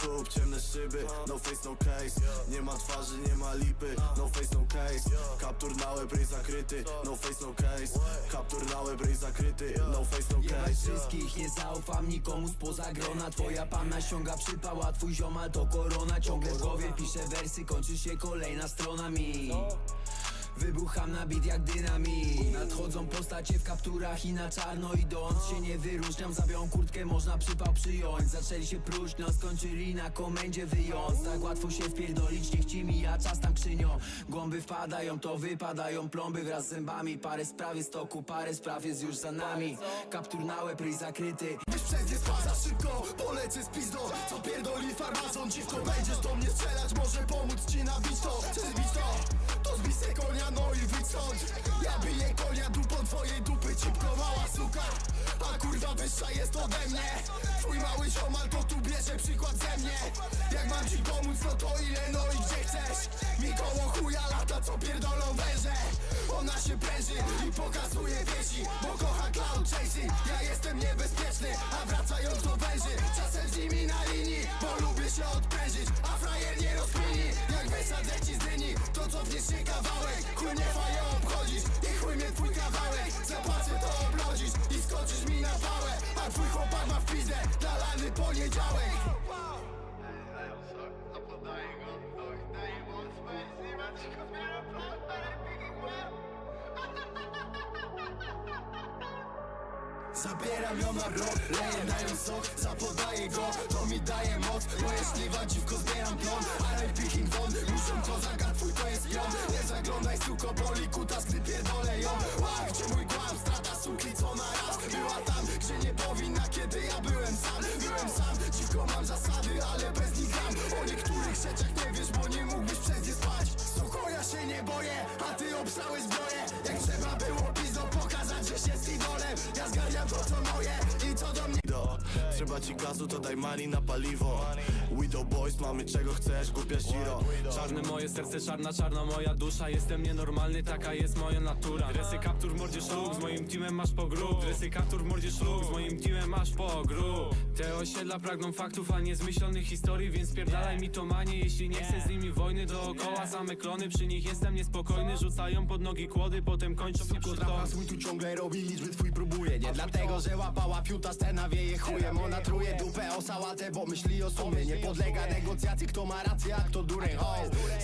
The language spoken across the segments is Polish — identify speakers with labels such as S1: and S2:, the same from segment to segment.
S1: kup, ciemne szyby No face, no case. Nie ma twarzy, nie ma lipy No face, no case. Kaptur na łeb, ryj zakryty No face, no case. Kaptur na łeb, ryj zakryty No face, no
S2: Jebać
S1: case.
S2: wszystkich, nie zaufam nikomu spoza grona. Twoja panna ściąga przypał, a twój ziomal to korona. Ciągle w głowie piszę wersy, kończy się kolejna strona mi Wybucham na bit jak dynamit. Nadchodzą postacie w kapturach i na czarno idąc Się nie wyróżniam, za białą kurtkę można przypał przyjąć. Zaczęli się próć, no skończyli na komendzie wyjąc. Tak łatwo się wpierdolić, niech ci mija czas tam krzynią Głąby wpadają, to wypadają plomby wraz z zębami. Parę spraw jest toku, parę spraw jest już za nami. Kaptur na łeb, ryj zakryty.
S3: Przez spadł za szybko, polecę z pizdą Co pierdoli farmazon, dziwko Będziesz do mnie strzelać, może pomóc ci nabić to Chcesz zbić to? To konia, no i wyjdź stąd. Ja biję konia dupą twojej dupy Cipko mała suka, a kurwa wyższa jest ode mnie. Twój mały ziomal to tu bierze przykład ze mnie. Jak mam ci pomóc, no to ile, no i gdzie chcesz? Mi koło chuja lata, co pierdolą węże. Ona się pręży i pokazuje wiesi Bo kocha cloud chasing, ja jestem niebezpieczny A wracając do węży, czasem z nimi na linii Bo lubię się odprężyć, to cofniesz się kawałek Chuj nie faję obchodzisz i chuj mnie twój kawałek. Zapłacę to oblodzisz i skoczysz mi na pałę. A twój chłopak ma w pizdę na lany poniedziałek. Zabieram ją na blok, leję na nią sok Zapodaję go, to mi daje moc. Moje śliwa dziwko zbieram plon Ale picking won, twój to Nie suko, boli kutas, gdy pierdolę ją gdzie mój kłam, strata suki co na raz. Była tam, gdzie nie powinna, kiedy ja byłem sam. Byłem sam, dziwko mam zasady, ale bez nich gram. O niektórych rzeczach nie wiesz, bo nie mógłbyś przez nie spać. Suko, ja się nie boję, a ty obstałeś zbroję. Jak trzeba było pizdo pokazać, że się z idolem. Ja zgarniam to co moje i co do mnie.
S1: Do Trzeba ci gazu, to daj money na paliwo Widow Boys, mamy czego chcesz, głupia Shiro
S4: Czarne moje serce, czarna, czarna moja dusza. Jestem nienormalny, taka jest moja natura. Dresy kaptur w mordzie szlug, z moim teamem masz po grób Dresy kaptur w mordzie szlug, z moim teamem masz po grób Te osiedla pragną faktów, a nie zmyślonych historii Więc pierdalaj mi to manie, jeśli nie chcę z nimi wojny Dookoła same klony, przy nich jestem niespokojny Rzucają pod nogi kłody, potem kończą mnie przy
S3: Trapa swój tu ciągle robi liczby, twój próbuje. Nie dlatego, że łapała piuta, scena wieje chujem Ona truje dupę o sałatę, bo myśli o sumie. Nie podlega negocjacji, kto ma rację, a kto dureń. Ho,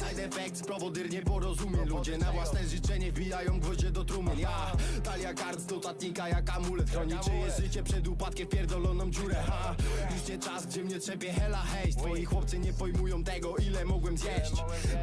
S3: side effects, prowodyr nie porozumie Ludzie na własne życzenie wbijają gwoździe do trumien Ja, talia kart z notatnika jak amulet Chroni. Czyje życie przed upadkiem w pierdoloną dziurę? Ha, Już nie czas, gdzie mnie trzepie hela. Hejs Twoi chłopcy nie pojmują tego, ile mogłem zjeść.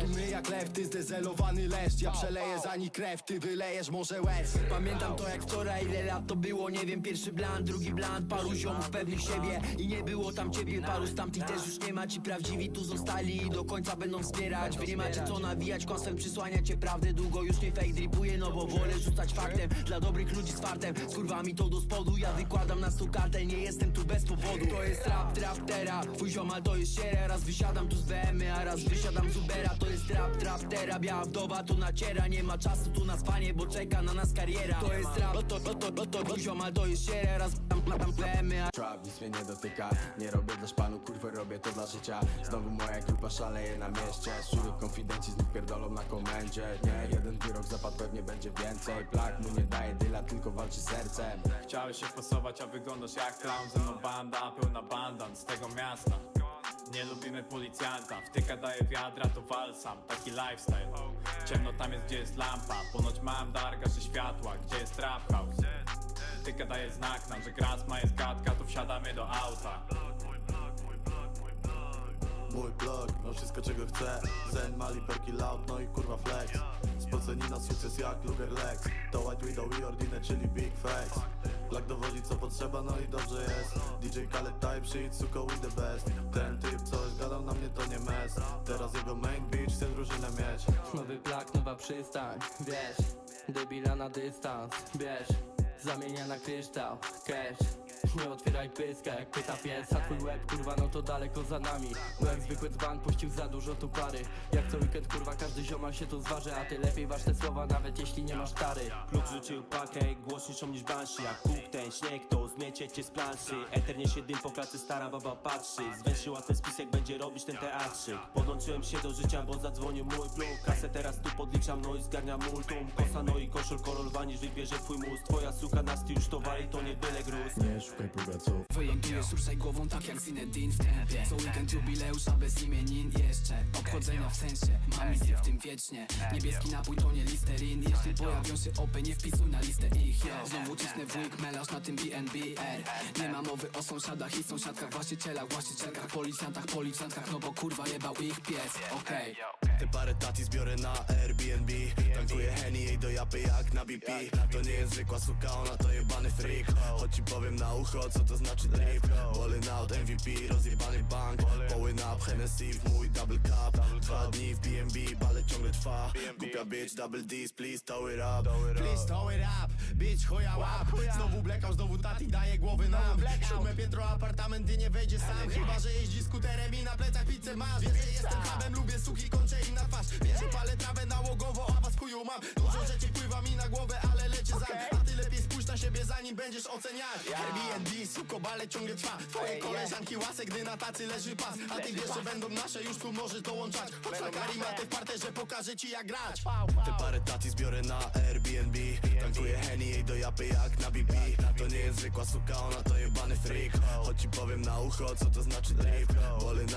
S3: Dumny jak lew, ty zdezelowany leszcz. Ja przeleję za nich krew, ty wylejesz może łez.
S2: Pamiętam to jak wczoraj, ile lat to było, nie wiem Pierwszy bland, drugi bland, paru ziomów pewnych siebie I nie było tam ciebie, paru z tamtych też już nie ma Ci prawdziwi tu zostali i do końca będą wspierać. Wy nie macie co nawijać, kłamstwem przysłaniacie prawdę. Długo już nie fake dripuję, no bo wolę rzucać faktem. Dla dobrych ludzi z fartem, z kurwami to do spodu. Ja wykładam na stół kartę, nie jestem tu bez powodu. To jest rap, trap, tera, twój ziomal to jest Raz wysiadam tu z BM, a raz wysiadam z Ubera. To jest rap, trap, tera, biała wdowa tu naciera. Nie ma czasu tu na spanie, bo czeka na nas kariera. To jest rap, to, to, to, to, to, to ziomal to Raz tam, tam BM, a
S5: Trap nic mnie nie dotyka Nie robię dla szpanu, kurwa robię to dla życia. Znowu moja grupa szaleje na mieście. Wśród konfidenci znów pierdolą na komendzie. Nie, jeden wyrok zapadł, pewnie będzie więcej. Plak mu nie daje dyla, tylko walczy sercem.
S4: Chciałeś się pasować, a wyglądasz jak clown. Ze mną banda, pełna bandan z tego miasta. Nie lubimy policjanta, wtyka daje wiadra to wal sam Taki lifestyle. Ciemno tam jest gdzie jest lampa. Ponoć mam dar, gaszy światła, gdzie jest trap house. Daje znak nam, że grasma jest gadka To wsiadamy do auta
S1: Mój blog, no wszystko czego chcę. Zen, Mali, Perky, Loud, no i kurwa flex. Spoceni na sukces jak Luger Lex. To White Widow i Ordine, czyli Big Facts. Black dowodzi co potrzeba, no i dobrze jest. DJ Khaled Type, shit, suko with the best. Ten typ coś gadał na mnie to nie mes. Teraz jego main bitch chce drużynę mieć.
S6: Nowy plak, nowa przystań, wiesz. Debila na dystans, bierz Zamienia na kryształ, cash Nie otwieraj pyska jak pyta pies A twój łeb kurwa no to daleko za nami. Bo jak zwykły dzban puścił za dużo tu pary. Jak co weekend kurwa każdy ziomal się tu zważy A ty lepiej waż te słowa nawet jeśli nie masz tary
S7: Lub rzucił pakę głośniejszą niż banshee Jak ten śnieg to zmiecie cię z planszy Eternie się dym po pracy, stara baba patrzy. Zwęszyła ten spis, jak będzie robić ten teatrzyk. Podłączyłem się do życia, bo zadzwonił mój plug Kasę teraz tu podliczam, no i zgarniam multum. Kosa, no i koszul, kolor wanisz, wybierze twój mózg. Twoja suka nas już to wali, to nie byle gruz.
S8: Nie szukaj pugaców
S9: Wylądujesz, ruszaj głową tak jak Zinedine w tempie. Co weekend jubileusz, a bez imienin jeszcze Obchodzenia w sensie, mam misję w tym wiecznie. Niebieski napój to nie listerin. Jeśli pojawią się opy, nie wpisuj na listę ich. Yeah. Znowu cisnę wujek melarz na tym BNB R. Nie ma mowy o sąsiadach i sąsiadkach Właścicielach, właścicielkach, policjantach, policjantkach No bo kurwa jebał ich pies, okej.
S1: Te parę tati zbiorę na Airbnb. Tankuję Henny, jej do japy jak na BP To nie jest zwykła suka, ona to jebany freak. Choć ci powiem na ucho, co to znaczy drip. Ballin' out, MVP, rozjebany bank. Połyn up, Hennessy w mój double cup Dwa dni w BNB, balet ciągle trwa. Głupia bitch, double D's, please tow it up.
S3: Please throw it up, bitch chuja łap. Znowu blekał, znowu tati daje głowy nam. Siódme piętro, apartament i nie wejdzie sam. Chyba, że jeździ skuterem i na plecach pizzę masz. Wiesz, że jestem chabem, lubię suki, kończę im na twarz. Wiesz, że palę trawę nałogowo, a was chuju mam. Dużo rzeczy pływa mi na głowę, ale lecie za A ty lepiej spójrz na siebie, zanim będziesz oceniać. Airbnb, suko, bale ciągle trwa. Twoje koleżanki łasek, gdy na tacy leży pas. A ty wiesz, że będą nasze, już tu możesz dołączać Chodź na karimatę w parterze, pokażę ci jak grać.
S1: Te parę tati zbiorę na Airbnb. Tankuję Henny, jej do japy jak na BP To nie jest zwykła suka, ona to jebany freak. Choć ci powiem na ucho, co to znaczy drip Ballin'